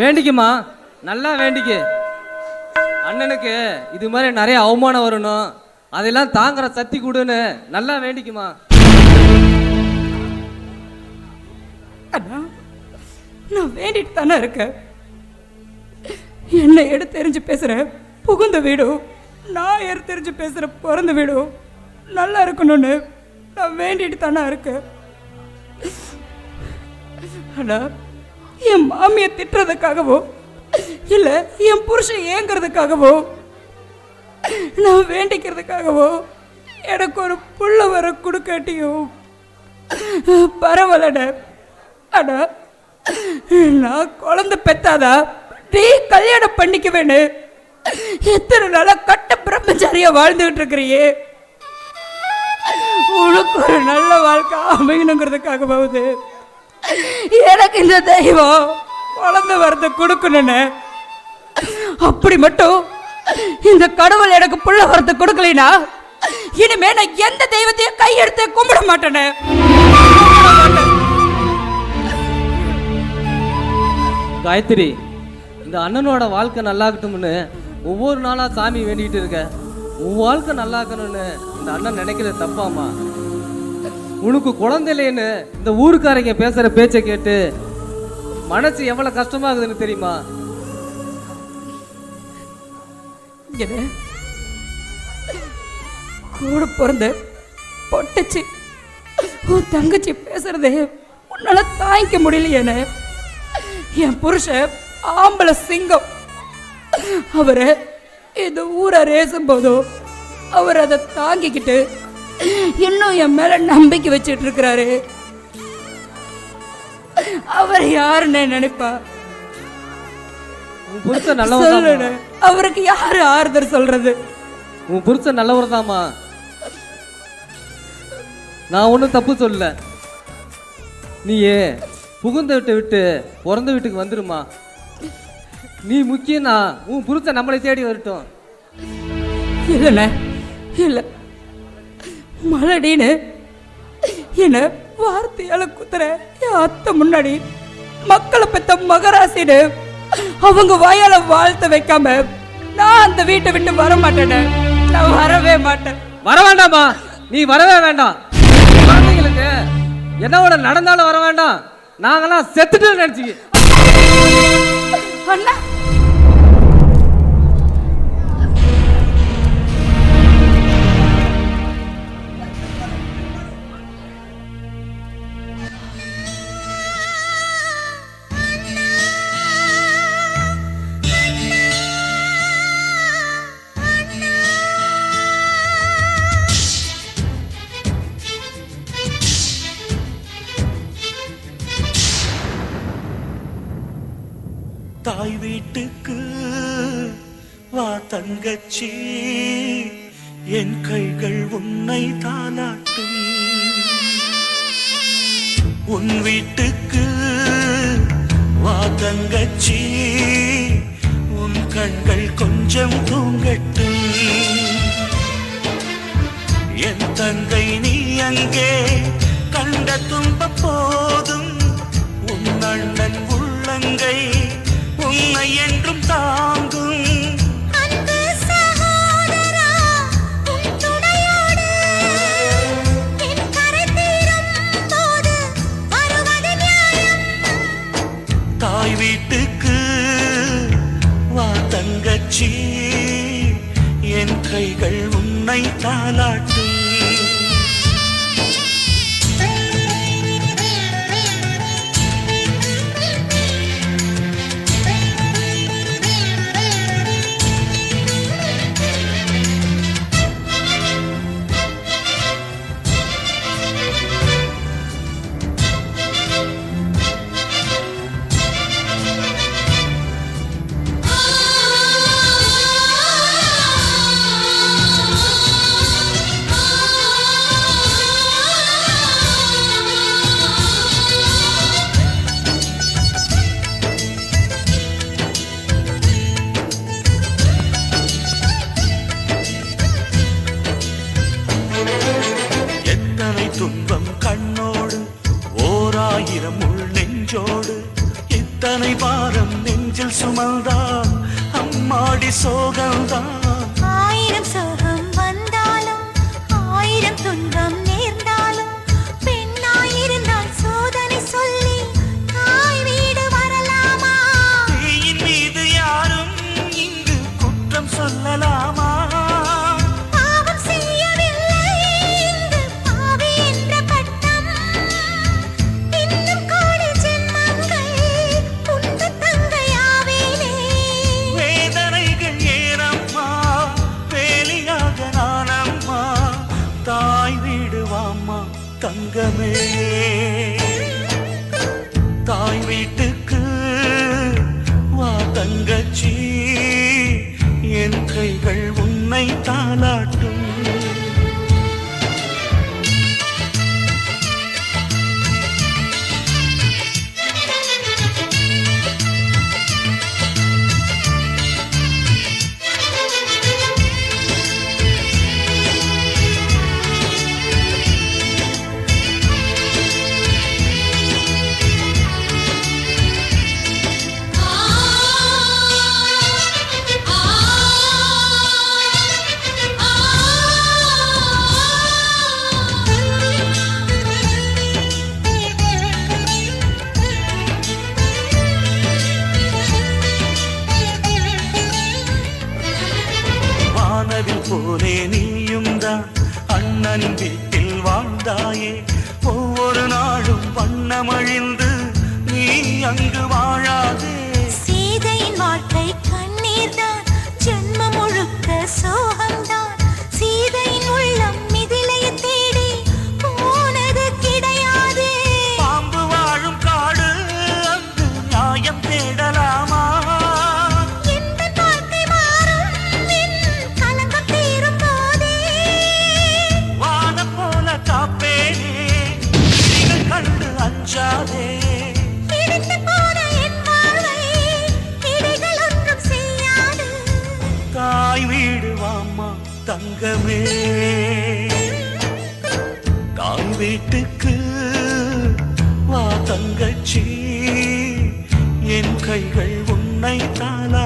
வேண்டிக்குமா? நல்லா வேண்டிக்கு. அண்ணனுக்கு இது மாதிரி நிறைய அவமானம் வரணும். அதெல்லாம் தாங்குற சக்தி கொடுன்னு நல்லா வேண்டிக்குமா? அண்ணா நான் வேண்டிட்டு தானே இருக்கேன். என்னை எடுத்து தெரிஞ்சு பேசுற புகுந்த வீடும் நான் எடுத்து தெரிஞ்சு பேசுற பிறந்த வீடும் நல்லா இருக்கணும்னு நான் வேண்டிட்டு தானே இருக்கேன். ஆனால் என் மாமியை திட்டுறதுக்காகவோ இல்லை என் புருஷன் ஏங்கிறதுக்காகவோ நான் வேண்டிக்கிறதுக்காகவோ எனக்கு ஒரு புள்ள வர கொடுக்காட்டியும் பரவாயில்லட. அடா நான் குழந்தை பெத்தாதா நீ கல்யாணம் பண்ணிக்க வேணும் எத்தனை நாளா கட்ட பிரம்மச்சாரியா வாழ்ந்துகிட்டு இருக்கிறியே. உனக்கு ஒரு நல்ல வாழ்க்கை அமையணுங்கிறதுக்காகவாவது எனக்கு இந்த தெய்வம் குழந்தை வரத கொடுக்கணுன்னு அப்படி மட்டும் இந்த கடவுள் எனக்கு புள்ள வரத்தை கொடுக்கலைனா இனிமே நான் எந்த தெய்வத்தையும் கையெடுத்து கும்பிட மாட்டேனே. கும்பிட மாட்டேன். காயத்ரி இந்த அண்ணனோட வாழ்க்கை நல்லாக்கட்டும்னு ஒவ்வொரு நாளாக சாமி வேண்டிக்கிட்டு இருக்க. உன் வாழ்க்கை நல்லாக்கணும்னு இந்த அண்ணன் நினைக்கிறது தப்பாமா உனக்கு குழந்தை இல்லைன்னு இந்த ஊருக்காரங்க பேசுகிற பேச்சை கேட்டு மனசு எவ்வளோ கஷ்டமாகுதுன்னு தெரியுமா? கூட பிறந்த பொட்டச்சி உன் தங்கச்சி பேசுறதே உன்னால தாங்கிக்க முடியலையேன்னு என் புருஷன் ஆம்பளை சிங்கம். அவரை இந்த ஊரை ரேசும் போதும் அவர் அதை தாங்கிக்கிட்டு இன்னும் என் மேல நம்பிக்கை வச்சிட்டு இருக்கிறாரு. அவர் யாருன்னு நினைப்பா? உன் புருஷன் நல்லவர் சொல்லுண்ணே அவருக்கு யாரு ஆறுதல் சொல்றது? உன் புருஷன் நல்லவர் தாம்மா நான் ஒன்றும் தப்பு சொல்லல. நீயே புகுந்த வீட்டை விட்டு பிறந்த வீட்டுக்கு வந்துருமா. நீ முக்கியம்னா உன் புருஷன் நம்மளை தேடி வரட்டும். இல்லைண்ணே இல்லை. மலடின்னு என்ன வார்த்தையால குத்துற? என் அத்தை முன்னாடி மக்களை பெத்த மகராசின்னு அவங்க வாயால வாழ்த்த வைக்காம நான் அந்த வீட்டை விட்டு வர மாட்டேனே. நான் வரவே மாட்டேன். வர வேண்டாமா நீ வரவே வேண்டாம். குழந்தைங்களுக்கு என்னோட நடந்தாலும் வர வேண்டாம். நாங்கெல்லாம் செத்துட்டு நினைச்சிக்க. அண்ணா வீட்டுக்கு வா தங்கச்சி. என் கைகள் உன்னை தாளாட்டும். உன் வீட்டுக்கு வா தங்கச்சி. உன் கண்கள் கொஞ்சம் தூங்கட்டும். என் தங்கை நீ அங்கே கண்ட துன்பப்போ நியாயம். தாய் வீட்டுக்கு வா தங்கச்சி என் கைகள் உன்னை தாளாட்டும். சுமந்தால் அம்மாடி சோகந்தான் வாமா தங்கமே. தாய் வீட்டுக்கு வா தங்கச்சி. என் கைகள் உன்னை தாளாட்டும் தங்கச்சி என் கைகள் உன்னை தாள